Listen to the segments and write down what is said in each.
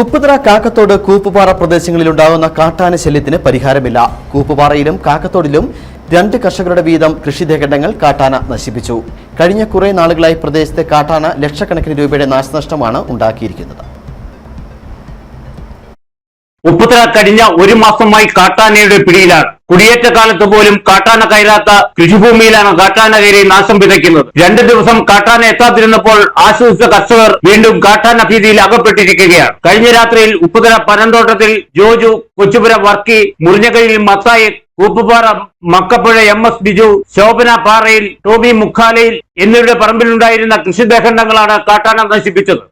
ഉപ്പുതറ കാക്കത്തോട് കൂപ്പുപാറ പ്രദേശങ്ങളിലുണ്ടാകുന്ന കാട്ടാന ശല്യത്തിന് പരിഹാരമില്ല. കൂപ്പുപാറയിലും കാക്കത്തോടിലും രണ്ട് കർഷകരുടെ വീതം കൃഷിദേഹണ്ഡങ്ങൾ കാട്ടാന നശിപ്പിച്ചു. കഴിഞ്ഞ കുറേ നാളുകളായി പ്രദേശത്തെ കാട്ടാന ലക്ഷക്കണക്കിന് രൂപയുടെ നാശനഷ്ടമാണ് ഉണ്ടാക്കിയിരിക്കുന്നത്. ഉപ്പുതറ കഴിഞ്ഞ ഒരു മാസമായി കാട്ടാനയുടെ പിടിയിലാണ്. കുടിയേറ്റ കാലത്ത് പോലും കാട്ടാന കയറാത്ത കൃഷിഭൂമിയിലാണ് കാട്ടാന കയറി നാശം വിതയ്ക്കുന്നത്. രണ്ടു ദിവസം കാട്ടാന എത്താതിരുന്നപ്പോൾ ആശ്വസിച്ച കർഷകർ വീണ്ടും കാട്ടാന ഭീതിയിൽ അകപ്പെട്ടിരിക്കുകയാണ്. കഴിഞ്ഞ രാത്രിയിൽ Upputhara പനന്തോട്ടത്തിൽ Joju Kochupura Varkey Murinjakayil Mathai Kooppupara Makkappuzha M S Biju Shobhana Parayil Toby Mukhalayil എന്നിവരുടെ പറമ്പിലുണ്ടായിരുന്ന കൃഷിദേഹണ്ഡങ്ങളാണ് കാട്ടാന നശിപ്പിച്ചത്.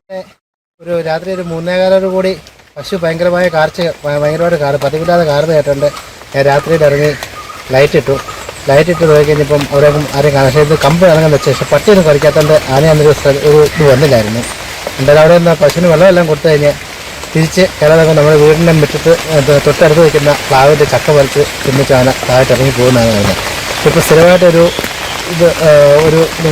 ഒരു രാത്രി ഒരു മൂന്നേകാലോട് കൂടി പശു ഭയങ്കരമായ കാർച്ച ഭയങ്കരമായിട്ട് കാർ പതിവില്ലാതെ കാർന്ന് കേട്ടുണ്ട് ഞാൻ രാത്രിയിൽ ഇറങ്ങി ലൈറ്റ് ഇട്ടു. ലൈറ്റ് ഇട്ട് നോക്കി കഴിഞ്ഞപ്പം അവിടെ ആരെയും കാണാൻ പക്ഷേ ഇത് കമ്പ് ഇറങ്ങാൻ വെച്ച. പക്ഷേ പട്ടിയൊന്നും കളിക്കാത്തതുകൊണ്ട് ആനയൊന്നൊരു അന്നൊരു ഒരു ഇത് വന്നില്ലായിരുന്നു. എന്തായാലും അവിടെ നിന്ന് പശുവിന് വെള്ളമെല്ലാം കൊടുത്തു കഴിഞ്ഞാൽ തിരിച്ച് കിളതൊക്കെ നമ്മുടെ വീടിന്റെ മുറ്റത്ത് തൊട്ടടുത്ത് വയ്ക്കുന്ന പ്ലാവിന്റെ ചക്ക വലിച്ച് തിന്നിച്ച് ആന താഴെ ഇറങ്ങി പോകുന്നതാണ് കഴിഞ്ഞത് ഇപ്പോൾ സ്ഥിരമായിട്ടൊരു ഇത് ഒരു ഇത്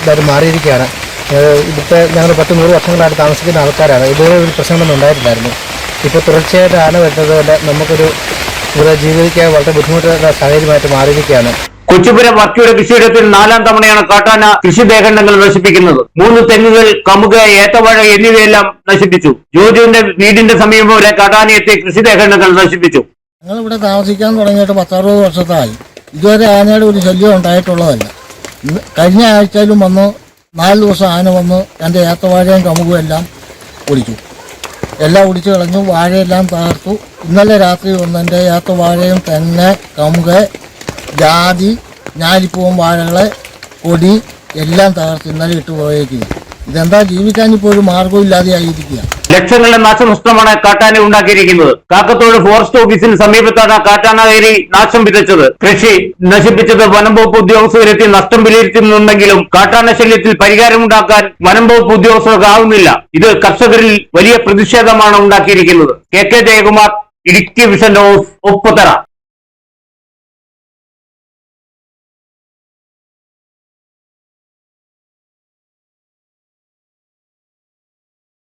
ഇതായിട്ട് മാറിയിരിക്കുകയാണ്. ഇവിടുത്തെ ഞങ്ങൾ പത്ത് നൂറ് വർഷങ്ങളായിട്ട് താമസിക്കുന്ന ആൾക്കാരാണ്. ഇതുവരെ ഒരു പ്രശ്നങ്ങളൊന്നും ഉണ്ടായിട്ടില്ലായിരുന്നു. ഇപ്പോൾ തുടർച്ചയായിട്ട് ആന വരുന്നത് കൊണ്ട് നമുക്കൊരു ഇവിടെ ജീവിക്കാൻ വളരെ ബുദ്ധിമുട്ടുള്ള സാഹചര്യമായിട്ട് മാറിയിരിക്കുകയാണ്. കൊച്ചുപുര വർക്കിയുടെ കൃഷിയിടത്തിൽ നാലാം തവണയാണ് കാട്ടാന കൃഷിദേഹണ്ഡങ്ങൾ നശിപ്പിക്കുന്നത്. മൂന്ന് തെങ്ങുകൾ കമുക ഏത്തവാഴ എന്നിവയെല്ലാം നശിപ്പിച്ചു. ജോജുവിന്റെ വീടിന്റെ സമീപം വരെ കാട്ടാനയെത്തി കൃഷി കൃഷിദേഹണ്ഡങ്ങൾ നശിപ്പിച്ചു. ഞങ്ങളിവിടെ താമസിക്കാൻ തുടങ്ങിയിട്ട് പത്തറുപത് വർഷത്തായി. ഇതുവരെ ആനയുടെ ഒരു ശല്യം ഉണ്ടായിട്ടുള്ളതല്ല. കഴിഞ്ഞ ആഴ്ചയിലും വന്ന് നാല് ദിവസം ആന വന്ന് എന്റെ ഏത്തവാഴയും കമുകും എല്ലാം ഒടിച്ചു. എല്ലാം ഒടിച്ചു കളഞ്ഞു വാഴയെല്ലാം തകർത്തു. ഇന്നലെ രാത്രി വന്ന് എന്റെ ഏത്തവാഴയും തെങ്ങ് കമുക് ജാതി ഞാലിപ്പൂവും വാഴകളെ കൊടി എല്ലാം തകർത്ത് ഇന്നലെ ഇട്ട് പോയേക്കുക ഇതെന്താ ഒരു ഇല്ലാതെ ആയിരിക്കുക ലക്ഷങ്ങളുടെ നാശനഷ്ടമാണ് കാട്ടാന ഉണ്ടാക്കിയിരിക്കുന്നത്. കാക്കത്തോട് ഫോറസ്റ്റ് ഓഫീസിന് സമീപത്താണ് കാട്ടാന കയറി നാശം വിതച്ചത്. കൃഷി നശിപ്പിച്ചത് വനം വകുപ്പ് ഉദ്യോഗസ്ഥരെത്തി നഷ്ടം വിലയിരുത്തുന്നുണ്ടെങ്കിലും കാട്ടാന ശല്യത്തിൽ പരിഹാരമുണ്ടാക്കാൻ വനം വകുപ്പ് ഉദ്യോഗസ്ഥർക്ക് ആവുന്നില്ല. ഇത് കർഷകരിൽ വലിയ പ്രതിഷേധമാണ് ഉണ്ടാക്കിയിരിക്കുന്നത്. K K Jayakumar Idukki vision of Upputhara.